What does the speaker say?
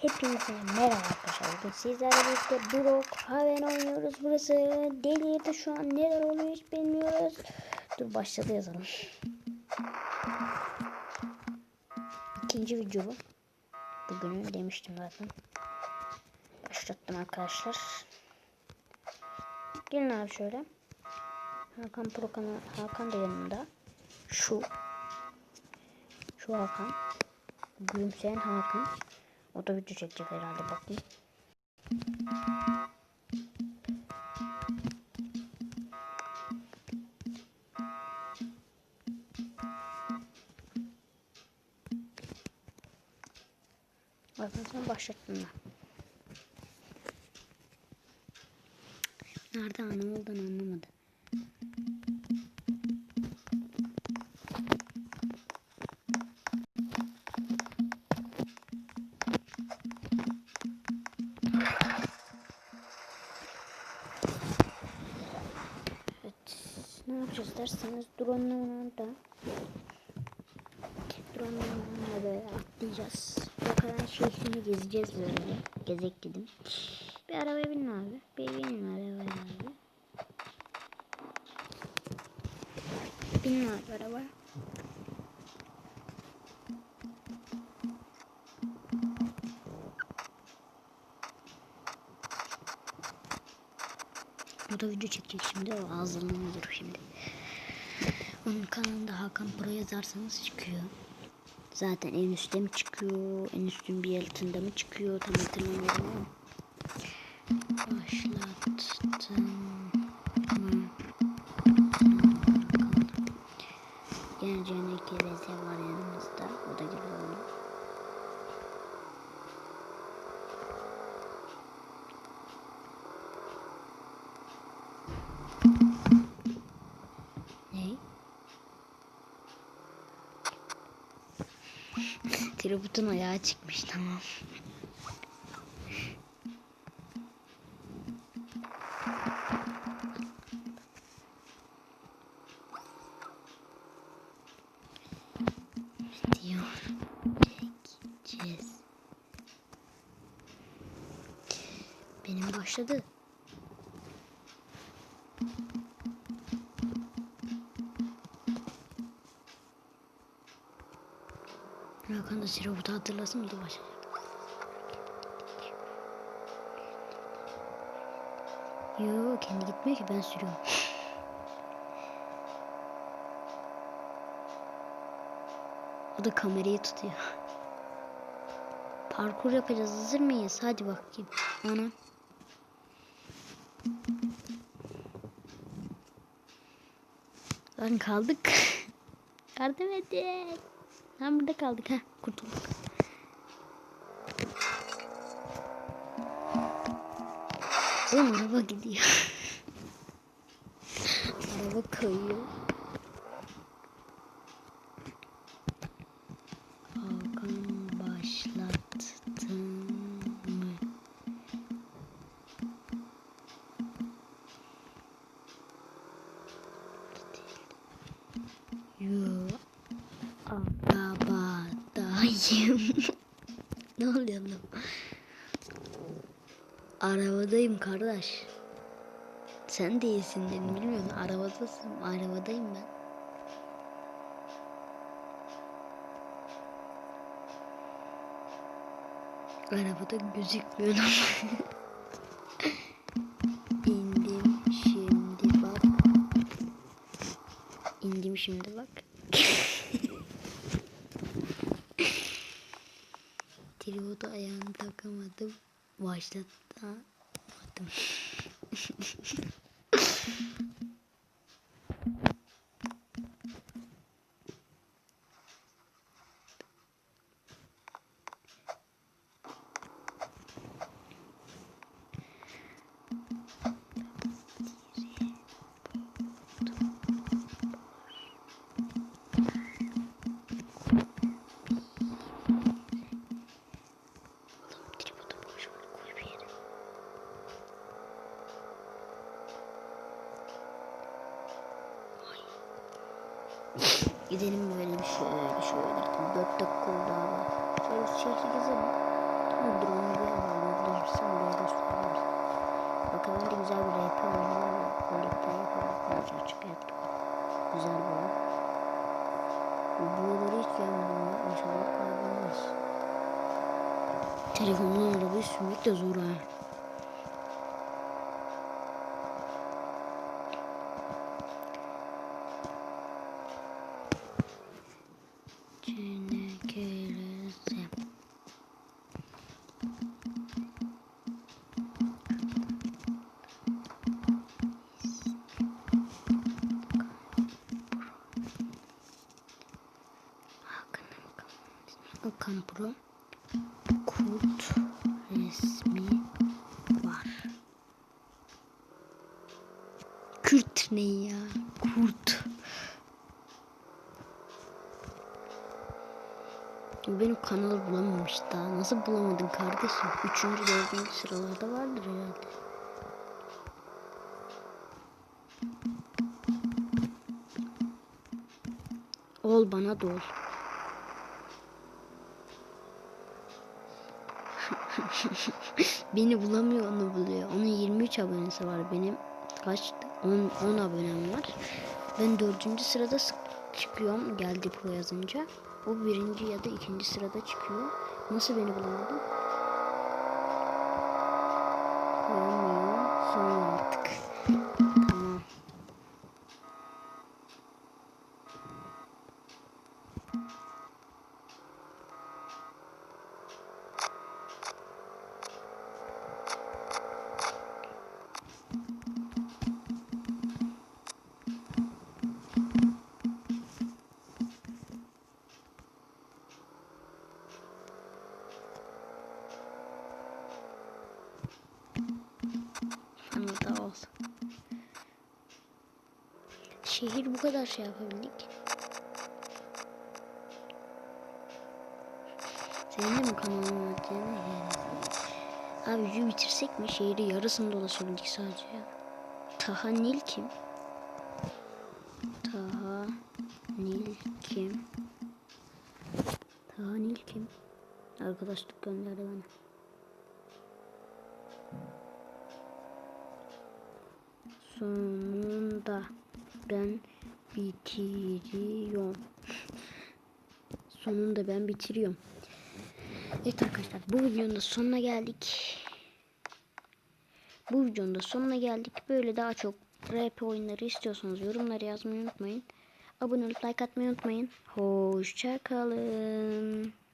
Hepinize merhaba arkadaşlar. Bugün sizlerle birlikte Brock Haven oynuyoruz. Burası delirdi şu an. Neler oluyor hiç bilmiyoruz. Dur başladı yazalım. İkinci video bu. Bugünü demiştim zaten. Başlattım arkadaşlar. Gelin abi şöyle. Hakan Prokan'a Hakan da yanında. Şu. Şu Hakan. Gülümseyen Hakan. O da video çekecek herhalde bakayım. Arkadaşlar başlattım ben. Nerede olduğunu anlamadı. Yapacağız derseniz drone'la drone'la böyle atlayacağız. Bakalım şehrini gezeceğiz böyle. Gezek gidim. Bir arabaya binin abi. Bir binin arabaya abi. Binin abi araba. Bu da video çekecek şimdi. O hazırlanıyor şimdi. Onun kanalında Hakan Pro yazarsanız çıkıyor. Zaten en üstte mi çıkıyor? En üstün bir altında mı çıkıyor? Tam hatırlamıyorum. Başlattım. Tributun ayağı çıkmış tamam. Başladı. Sirobut'u hatırlasın de başlayacak. Yo kendi gitmiyor ki ben sürüyorum. O da kamerayı tutuyor. Parkur yapacağız. Hazır mıyız? Hadi bakayım. Ana. Lan kaldık. Yardım edin. Lan burada kaldık ha. Kurtulduk. Oğlum araba gidiyor. araba kayıyor. Arabadayım. ne oluyor lan? Arabadayım kardeş. Sen değilsin dedim bilmiyorum. Arabadasın. Arabadayım ben. Arabada gözükmüyor ama. İndim şimdi bak. İndim şimdi bak. Tripodu ayağını takamadım. Başlatamadım. Gidelim böyle bir şöyle şöyle. Dört dakika oldu abi. Şehri gezelim. Ha, drone'u bir alalım. Durursa oraya gösteririz. Bakalım da güzel bir rap oynuyor. Birlikte yapalım. Bence açık yaptık. Güzel bir oyun. Buraları hiç gelmedim ya. İnşallah kaybolmaz. Telefondan arabayı sürmek de zor ha. Hakan Pro kurt resmi var. Kürt ne ya? Kurt. Benim kanalı bulamamış daha. Nasıl bulamadın kardeşim? Üçüncü, dördüncü sıralarda vardır herhalde. Ol bana dol. Beni bulamıyor onu buluyor. Onun 23 abonesi var. Benim kaç 10, 10 abonem var. Ben dördüncü sırada sık çıkıyorum geldi pro yazınca. O birinci ya da ikinci sırada çıkıyor. Nasıl beni bulamadın? Koyamıyorum. Sonra artık. Ol. Şehir bu kadar şey yapabildik. Senin de mi kanalın var? Abi yüzü bitirsek mi? Şehri yarısını dolaşabildik sadece ya. Taha Nil kim? Taha Nil kim? Taha Nil kim? Arkadaşlık gönderdi bana. Sonunda ben bitiriyorum. Sonunda ben bitiriyorum. Evet arkadaşlar bu videonun da sonuna geldik. Bu videonun da sonuna geldik. Böyle daha çok rap oyunları istiyorsanız yorumları yazmayı unutmayın. Abone olup like atmayı unutmayın. Hoşçakalın.